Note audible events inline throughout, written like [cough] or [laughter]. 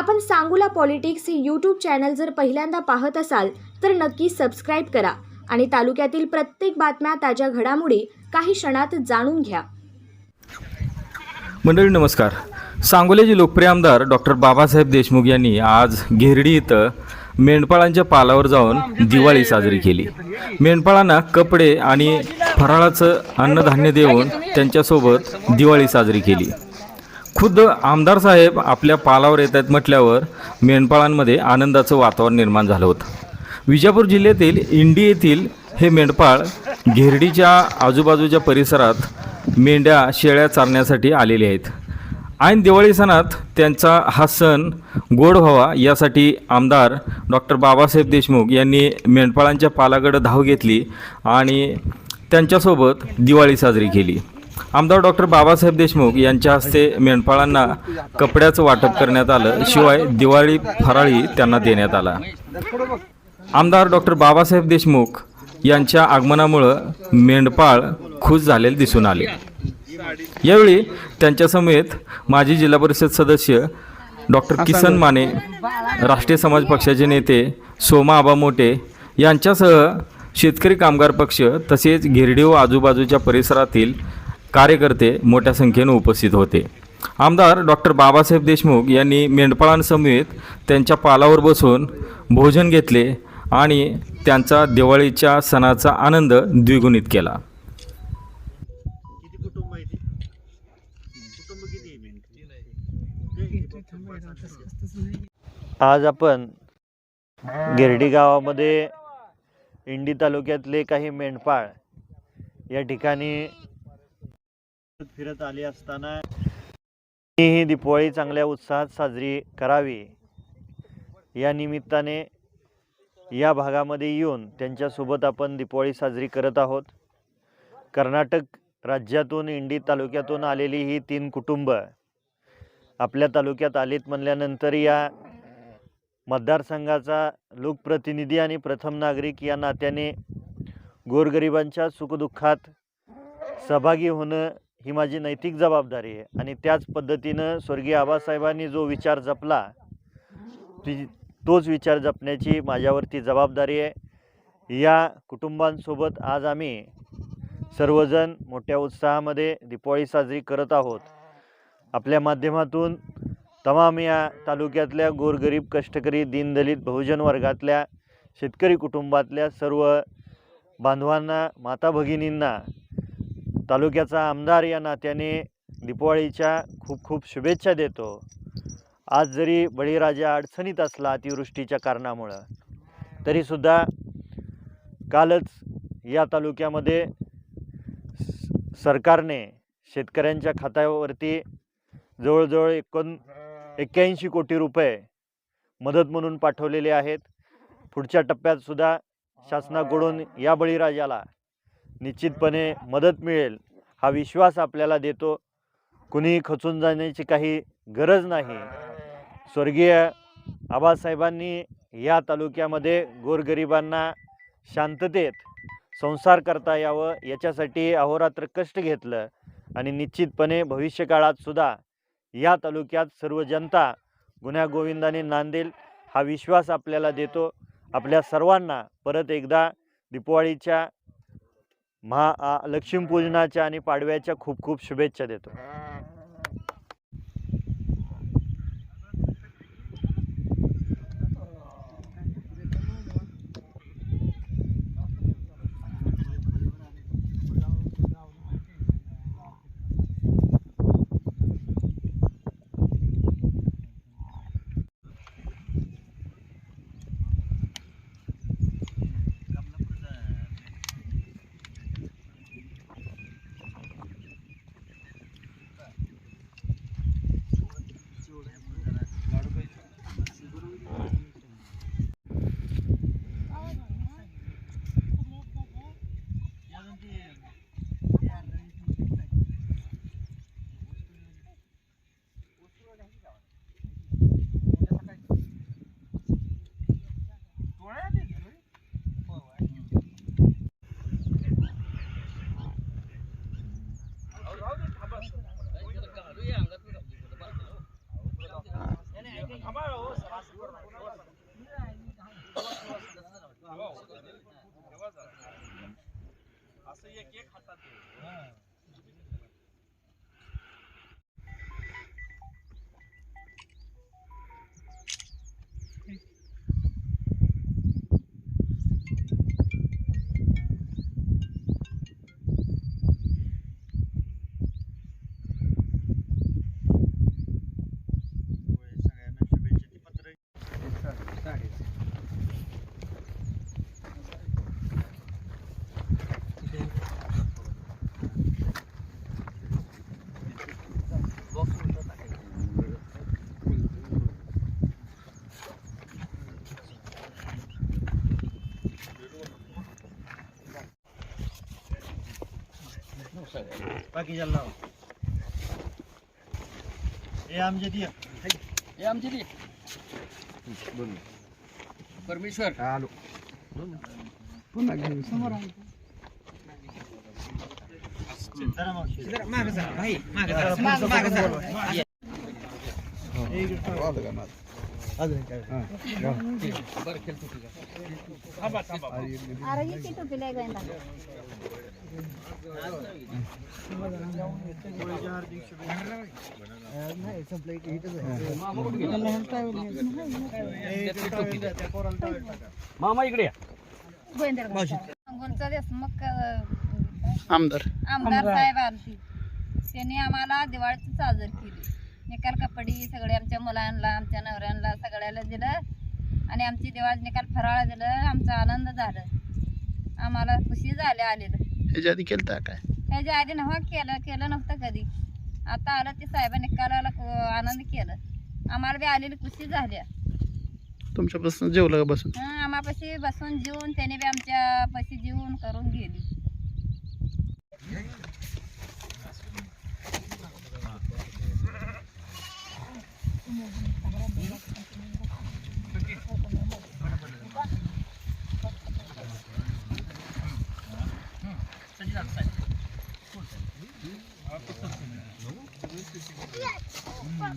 आपण सांगूला पॉलिटिक्स हे YouTube channel जर पहिल्यांदा पाहत असाल तर नक्की सबस्क्राईब करा आणि तालुक्यातील प्रत्येक बातम्या ताज्या घडामोडी काही क्षणात जाणून घ्या. मंडळी नमस्कार. सांगोल्याचे लोकप्रिय आमदार डॉक्टर बाबासाहेब देशमुख यांनी आज घेरडी इथं मेंढपाळांच्या पालावर जाऊन दिवाळी साजरी केली. मेंढपाळांना कपडे आणि फराळाचं अन्नधान्य देऊन त्यांच्यासोबत दिवाळी साजरी केली. खुद्द आमदार साहेब आपल्या पालावर येत आहेत म्हटल्यावर मेंढपाळांमध्ये आनंदाचं वातावरण निर्माण झालं होतं. विजापूर जिल्ह्यातील इंडी येथील हे मेंढपाळ घेरडीच्या आजूबाजूच्या परिसरात मेंढ्या शेळ्या चारण्यासाठी आलेले आहेत. ऐन दिवाळी सणात त्यांचा हा सण गोड व्हावा यासाठी आमदार डॉक्टर बाबासाहेब देशमुख यांनी मेंढपाळांच्या पालाकडं धाव घेतली आणि त्यांच्यासोबत दिवाळी साजरी केली. आमदार डॉक्टर बाबासाहेब देशमुख यांच्या हस्ते मेंढपाळांना कपड्याचं वाटप करण्यात आलं शिवाय दिवाळी फराळी त्यांना देण्यात आला. आमदार डॉक्टर बाबासाहेब देशमुख यांच्या आगमनामुळं मेंढपाळ खुश झालेले दिसून आले. यावेळी त्यांच्यासमेत माजी जिल्हा परिषद सदस्य डॉक्टर किसन माने राष्ट्रीय समाज पक्षाचे नेते सोमा आबा मोटे यांच्यासह शेतकरी कामगार पक्ष तसेच गिरडी व आजूबाजूच्या परिसरातील कार्यकर्ते मोठ्या संख्येने उपस्थित होते. आमदार डॉक्टर बाबासाहेब देशमुख यांनी मेंढपाळांसमवेत त्यांच्या पालावर बसून भोजन घेतले आणि त्यांचा दिवाळीच्या सणाचा आनंद द्विगुणित केला. आज आपण गिरडी गावामध्ये इंडी तालुक्यातले काही मेंढपाळ या ठिकाणी फिरत आली असताना ही दीपावळी चांगल्या उत्साहात साजरी करावी. या निमित्ताने या भागामध्ये येऊन त्यांच्यासोबत आपण दीपावळी साजरी करत आहोत. कर्नाटक राज्यातून इंडी तालुक्यातून आलेली ही तीन कुटुंब आपल्या तालुक्यात आलीत म्हणल्यानंतर या मतदारसंघाचा लोकप्रतिनिधी आणि प्रथम नागरिक या नात्याने गोरगरिबांच्या सुखदुःखात सहभागी होणं ही माझी नैतिक जबाबदारी आहे. आणि त्याच पद्धतीनं स्वर्गीय आबासाहेबांनी जो विचार जपला ती तोच विचार जपण्याची माझ्यावरती जबाबदारी आहे. या कुटुंबांसोबत आज आम्ही सर्वजण मोठ्या उत्साहामध्ये दिपावळी साजरी करत आहोत. आपल्या माध्यमातून तमाम या तालुक्यातल्या गोरगरीब कष्टकरी दीनदलित बहुजन वर्गातल्या शेतकरी कुटुंबातल्या सर्व बांधवांना माता भगिनींना तालुक्याचा आमदार या नात्याने दीपावळीच्या खूप खूप शुभेच्छा देतो. आज जरी बळीराजा अडचणीत असला अतिवृष्टीच्या कारणामुळं तरीसुद्धा कालच या तालुक्यामध्ये स- सरकारने शेतकऱ्यांच्या खात्यावरती जवळजवळ एकोण एक्क्याऐंशी कोटी रुपये मदत म्हणून पाठवलेले आहेत. पुढच्या टप्प्यातसुद्धा शासनाकडून या बळीराजाला निश्चितपणे मदत मिळेल. हा विश्वास आपल्याला देतो. कुणी खचून जाण्याची काही गरज नाही. स्वर्गीय आबासाहेबांनी या तालुक्यामध्ये गोरगरिबांना शांततेत संसार करता यावं याच्यासाठी अहोरात्र कष्ट घेतलं आणि निश्चितपणे भविष्यकाळात सुद्धा या तालुक्यात सर्व जनता गुण्यागोविंदाने नांदेल हा विश्वास आपल्याला देतो. आपल्या सर्वांना परत एकदा दीपवाळीच्या महा लक्ष्मीपूजनाच्या आणि पाडव्याच्या खूप खूप शुभेच्छा देतो. एक एक हातात बाकीच्या लावा हे आमचे ती हे आमची ती परमेश्वर जरा मावशी. अजून काय मामा इकडे या. सांगोलचा देशमुख अं, आमदार. आमदार साहेब आलती त्यांनी आम्हाला दिवाळीची साजर केली. निकाल कपडी सगळे आमच्या मुलांना आमच्या नवऱ्यांना सगळ्याला दिलं. आणि आमची दिवाळी निकाल फराळ दिलं. आमचा आनंद झाला. आम्हाला खुशी झाली आलेलं. ह्याच्या आधी केलं काय? ह्याच्या आधी नव्हा केलं. केलं नव्हतं कधी. आता आलं ते साहेब निकालाला खू- आनंद केलं. आम्हाला बी आलेली खुशी झाली. तुमच्यापासून जेवलं का बसून? आम्हापाशी बसून जेवून त्याने बी आमच्या पाशी जेवून करून गेली. Yes. Oh, fuck.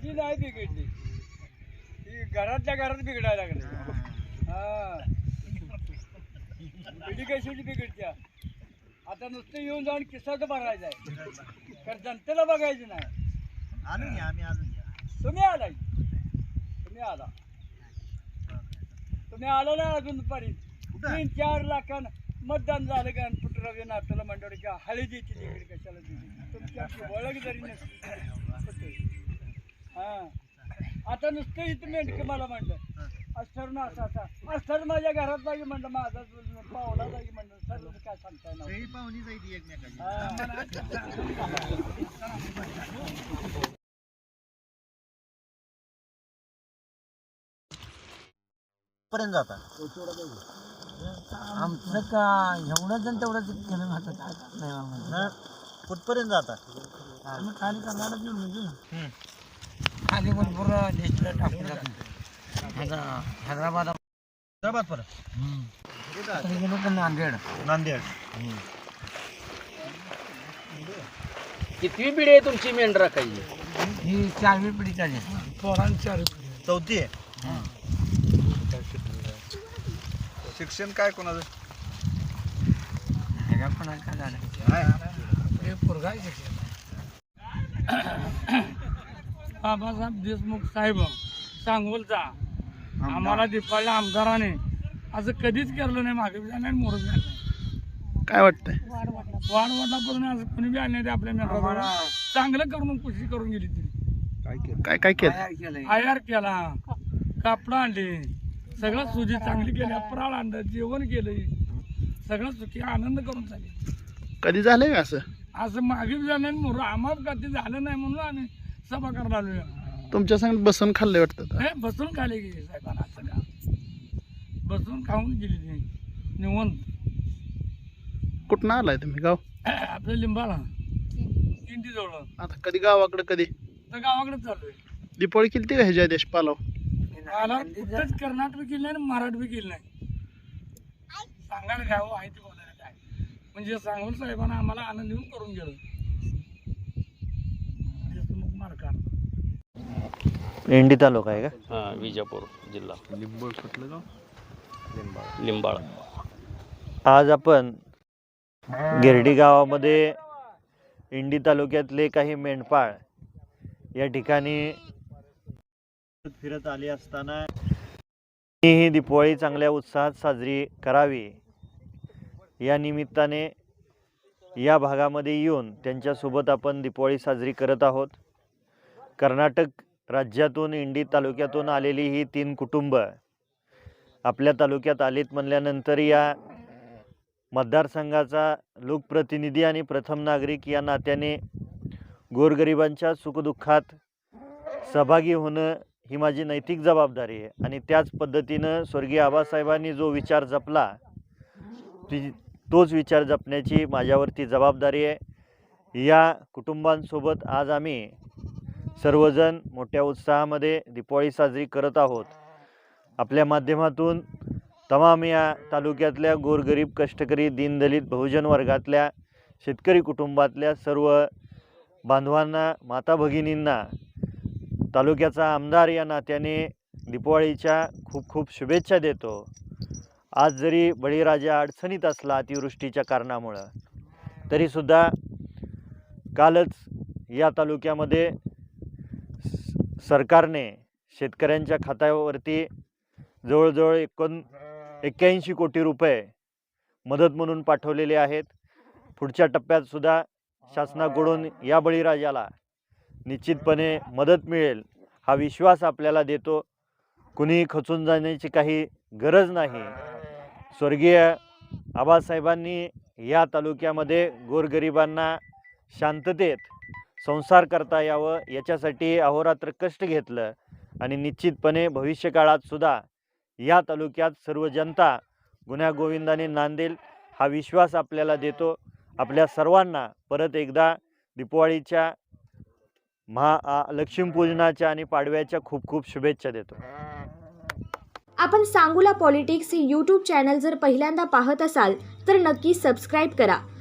त्याची नाही बिघडली. ती घरातल्या घरात बिघडायला लागली. हा. पिढी कशाची बिघडत्या? आता नुसतं येऊन जाऊन किस्साच भरायचा आहे. कारण जनतेला बघायचं नाही. आणून घ्या आम्ही आणून घ्या तुम्ही आलाय. तुम्ही आला. तुम्ही आला ना अजून दुपारी तीन चार लाखान मतदान झालं का? पुटराव नातूला मंडळ की हळदीची तिकीट कशाला दिली? तुमची ओळख जरी नसली हा. आता नुसतं इथं मेंढक मला म्हणलं अस्तर ना असा असा. अस्तर माझ्या घरात जागी म्हणलं माझा पावला जागी म्हणलं सर काय सांगताय ना? ही पाहुणी जायची एकमेकाची. पर्यंत जाता? आमचं का एवढंच आणि तेवढंच केलं नव्हतं काय नाही. कुठपर्यंत जाता? आम्ही खाली करणारच नाही म्हणजे खाली भरपूर लिस्टला टाकून टाकून. आता हैदराबाद हैदराबाद परत? गेलो तर नांदेड. नांदेड. कितवी पिढी आहे तुमची मेंढरा काही ही चारवी पिढी चालेल पोरांची चौथी आहे? शिक्षण काय कोणाचं? ह्याच्या पण काय झालं? बाबासाहेब देशमुख साहेब सांगोलचा आम्हाला दिपाळल्या आमदाराने. असं कधीच केलं नाही मागे नाही मोरच झालं नाही. काय वाटतंय? वाढ वाटलापर्यंत असं कोणी बी आले नाही ते आपल्या मेंढराला चांगलं करून खुशी करून गेली ती. काय काय केलं? आयार केला. कापडं आणले. सगळं सुजी चांगली केली. फराळ आणलं. जेवण केलं. सगळं सुखी आनंद करून चालले. कधी झालंय का असं? असं मागे बी झालं नाही मोर आम्हाला कधी झालं नाही म्हणून आम्ही सभा करायला आलोय. तुमच्या संग बसून खाल्लंय वाटतं हे बसून खाली गेली साहेबांना बसून खाऊन गेली ती निवंत. कुठनं आलाय तुम्ही? गाव? [coughs] आपल्या लिंबाला. इंटी जवळ आता कधी गावाकडे कधी? तर गावाकडे चाललोय. दिपाळी केली का ह्याच्या देश पालाव? कर्नाटक केलं नाही आणि मराठी बी केलं नाही. सांगायला काय हो आहे ते बोलायला काय? म्हणजे सांगून साहेबांना आम्हाला आनंद देऊन करून गेलं देशमुख मार्का इंडी तालुका आहे का? हां विजापूर जिल्हा. लिंबाळ आज आपण गिरडी गावामध्ये इंडी तालुक्यातले काही मेंढपाळ या ठिकाणी फिरत आले असताना ही दिपावळी चांगल्या उत्साहात साजरी करावी. या निमित्ताने या भागामध्ये येऊन त्यांच्यासोबत आपण दिपावळी साजरी करत आहोत. कर्नाटक राज्यातून इंडी तालुक्यातून आलेली ही तीन कुटुंब आपल्या तालुक्यात आलीत म्हणल्यानंतर या मतदारसंघाचा लोकप्रतिनिधी आणि प्रथम नागरिक या नात्याने गोरगरिबांच्या सुखदुःखात सहभागी होणं ही माझी नैतिक जबाबदारी आहे. आणि त्याच पद्धतीनं स्वर्गीय आबासाहेबांनी जो विचार जपला ती तोच विचार जपण्याची माझ्यावरती जबाबदारी आहे. या कुटुंबांसोबत आज आम्ही सर्वजण मोठ्या उत्साहामध्ये दिपावळी साजरी करत आहोत. आपल्या माध्यमातून तमाम या तालुक्यातल्या गोरगरीब कष्टकरी दीनदलित बहुजन वर्गातल्या शेतकरी कुटुंबातल्या सर्व बांधवांना माता भगिनींना तालुक्याचा आमदार या नात्याने दीपावळीच्या खूप खूप शुभेच्छा देतो. आज जरी बळीराजा अडचणीत असला अतिवृष्टीच्या कारणामुळं तरीसुद्धा कालच या तालुक्यामध्ये सरकारने शेतकऱ्यांच्या खात्यावरती जवळजवळ एकोण एक्क्याऐंशी कोटी रुपये मदत म्हणून पाठवलेले आहेत. पुढच्या टप्प्यात सुद्धा शासनाकडून या बळीराजाला निश्चितपणे मदत मिळेल हा विश्वास आपल्याला देतो. कुणीही खचून जाण्याची काही गरज नाही. स्वर्गीय आबासाहेबांनी या तालुक्यामध्ये गोरगरिबांना शांततेत संसार करता यावं याच्यासाठी अहोरात्र कष्ट घेतलं आणि निश्चितपणे भविष्यकाळात सुद्धा या तालुक्यात सर्व जनता गुण्यागोविंदाने नांदेल हा विश्वास आपल्याला देतो. आपल्या सर्वांना परत एकदा दिपावळीच्या महा लक्ष्मीपूजनाच्या आणि पाडव्याच्या खूप खूप शुभेच्छा देतो. आपण सांगूला पॉलिटिक्स हे यूट्यूब चॅनल जर पहिल्यांदा पाहत असाल तर नक्की सबस्क्राईब करा.